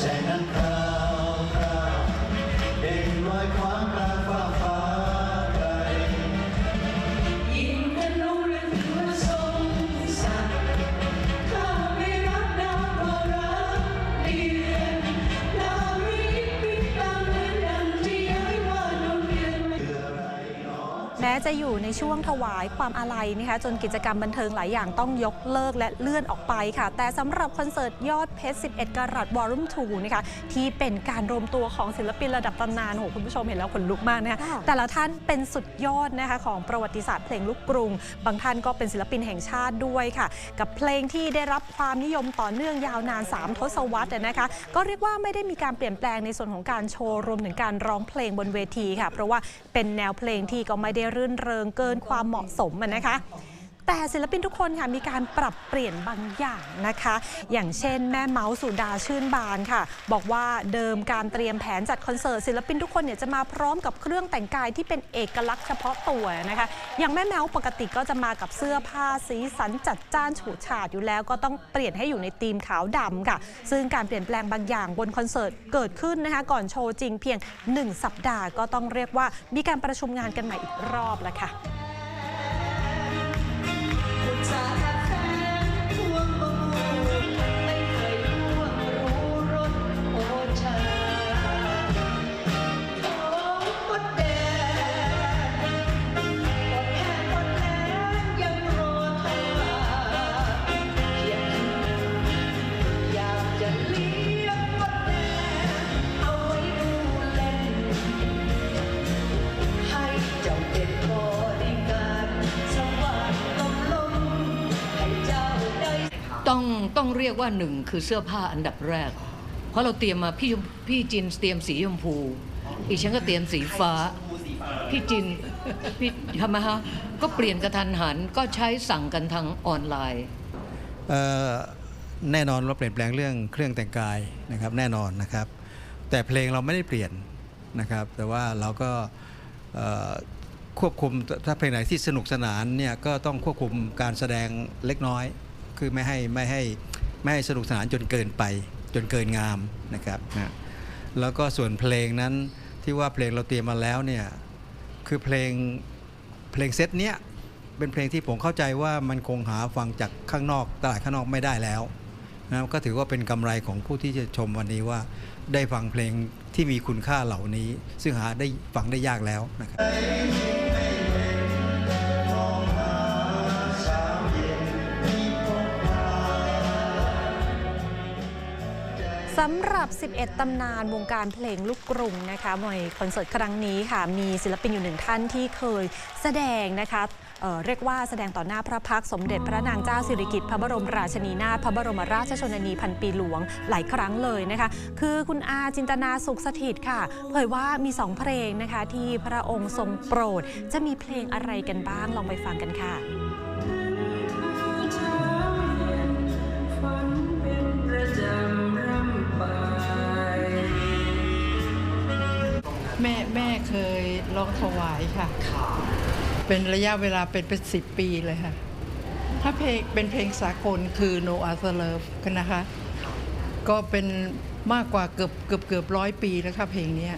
แแม้จะอยู่ในช่วงถวายความอาลัยนะคะจนกิจกรรมบันเทิงหลายอย่างต้องยกเลิกและเลื่อนออกไปค่ะ แต่สำหรับคอนเสิร์ตยอดเพชร 11 กรัตวอลุ่ม2นะคะที่เป็นการรวมตัวของศิลปินระดับตำนานโหคุณผู้ชมเห็นแล้วขนลุกมากนะคะค่ะแต่ละท่านเป็นสุดยอดนะคะของประวัติศาสตร์เพลงลูกกรุง บางท่านก็เป็นศิลปินแห่งชาติด้วยค่ะ กับเพลงที่ได้รับความนิยมต่อเนื่องยาวนาน 3 ทศวรรษอะนะคะก็เรียกว่าไม่ได้มีการเปลี่ยนแปลงในส่วนของการโชว์รวมถึงการร้องเพลงบนเวทีค่ะ เพราะว่าเป็นแนวเพลงที่ก็ไม่ได้รื่นเริงเกินความเหมาะสมนะคะ แต่ศิลปินทุกคนค่ะมีการปรับเปลี่ยนบางอย่างนะคะ อย่างเช่นแม่เมาส์สุดาชื่นบานค่ะ บอกว่าเดิมการเตรียมแผนจัดคอนเสิร์ตศิลปินทุกคนเนี่ยจะมาพร้อมกับเครื่องแต่งกายที่เป็นเอกลักษณ์เฉพาะตัวนะคะ อย่างแม่แมวปกติก็จะมากับเสื้อผ้าสีสันจัดจ้านฉูดฉาดอยู่แล้ว ก็ต้องเปลี่ยนให้อยู่ในธีมขาวดำค่ะ ซึ่งการเปลี่ยนแปลงบางอย่างบนคอนเสิร์ตเกิดขึ้นนะคะก่อนโชว์จริงเพียง 1 สัปดาห์ก็ต้องเรียกว่ามีการประชุมงานกันใหม่อีกรอบแล้วค่ะ ต้องต้องเรียกว่าหนึ่งคือเสื้อผ้าอันดับแรก เพราะเราเตรียมมาพี่พี่จินเตรียมสีชมพูอีกฉันก็เตรียมสีฟ้า พี่จินพี่ทำไมฮะก็เปลี่ยนกระทันหันก็ใช้สั่งกันทางออนไลน์แน่นอนเราเปลี่ยนแปลงเรื่องเครื่องแต่งกายนะครับแน่นอนนะครับ แต่เพลงเราไม่ได้เปลี่ยนนะครับ แต่ว่าเราก็ควบคุมถ้าเพลงไหนที่สนุกสนานเนี่ยก็ต้องควบคุมการแสดงเล็กน้อย คือไม่ให้ไม่ให้ไม่ให้สนุกสนานจนเกินไปจนเกินงามนะครับนะแล้วก็ส่วนเพลงนั้นที่ว่าเพลงเราเตรียมมาแล้วเนี่ยคือเพลงเพลงเซตเนี้ยเป็นเพลงที่ผมเข้าใจว่ามันคงหาฟังจากข้างนอกตลาดข้างนอกไม่ได้แล้วนะก็ถือว่าเป็นกำไรของผู้ที่จะชมวันนี้ว่าได้ฟังเพลงที่มีคุณค่าเหล่านี้ ซึ่งหาได้ฟังได้ยากแล้วนะครับ สำหรับ 11 ตำนานวงการเพลงลูกกรุงนะคะในคอนเสิร์ตครั้งนี้ค่ะ มีศิลปินอยู่หนึ่งท่านที่เคยแสดงนะคะเเรียกว่าแสดงต่อหน้าพระพักสมเด็จพระนางเจ้าสิริกิติ์พระบรมราชินีนาถพระบรมราชชนนีพันปีหลวงหลายครั้งเลยนะคะ คือคุณอาจินตนาสุขสถิตค่ะ เผยว่ามีสองเพลงนะคะที่พระองค์ทรงโปรด จะมีเพลงอะไรกันบ้างลองไปฟังกันค่ะ แม่แม่เคยร้องถวายค่ะ เป็นระยะเวลาเป็นเป็นสิบปีเลยค่ะ ถ้าเพลงเป็นเพลงสากลคือ No Other Love กันนะคะ ก็เป็นมากกว่าเกือบเกือบเกือบร้อยปีแล้วค่ะเพลงเนี้ย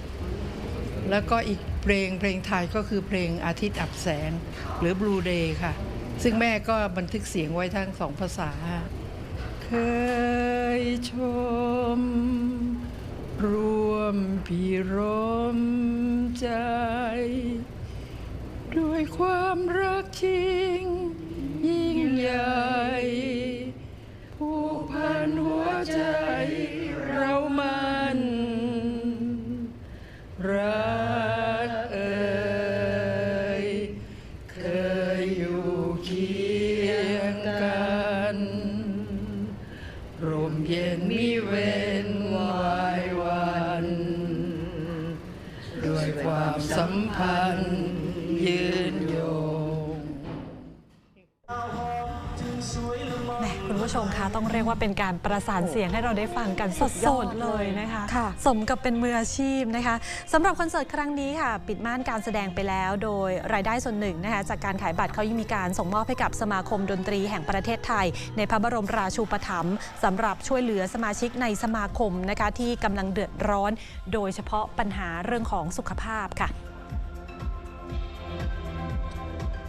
แล้วก็อีกเพลงเพลงไทยก็คือเพลงอาทิตย์อับแสง หรือ Blue Day ค่ะ ซึ่งแม่ก็บันทึกเสียงไว้ทั้งสองภาษา เคยชมร่วมพิรม เว้นวายวันด้วยความสัมพันธ์ยืนยง แหมคุณผู้ชผู้ชมคะต้องเรียกว่าเป็นการประสานเสียงให้เราได้ฟังกันสสุดยอดดๆเลยนะคะค่ะ สมกับเป็นมืออาชีพนะคะสำหรับคอนเสิร์ตครั้งนี้ค่ะ ปิดม่านการแสดงไปแล้ว โดยรายได้ส่วนหนึ่งนะคะจากการขายบัตรเขายังมีการส่งมอบให้กับสมาคมดนตรีแห่งประเทศไทย ในพระบรมราชูปถัมภ์สำหรับช่วยเหลือสมาชิกในสมาคมนะคะที่กำลังเดือดร้อน โดยเฉพาะปัญหาเรื่องของสุขภาพค่ะ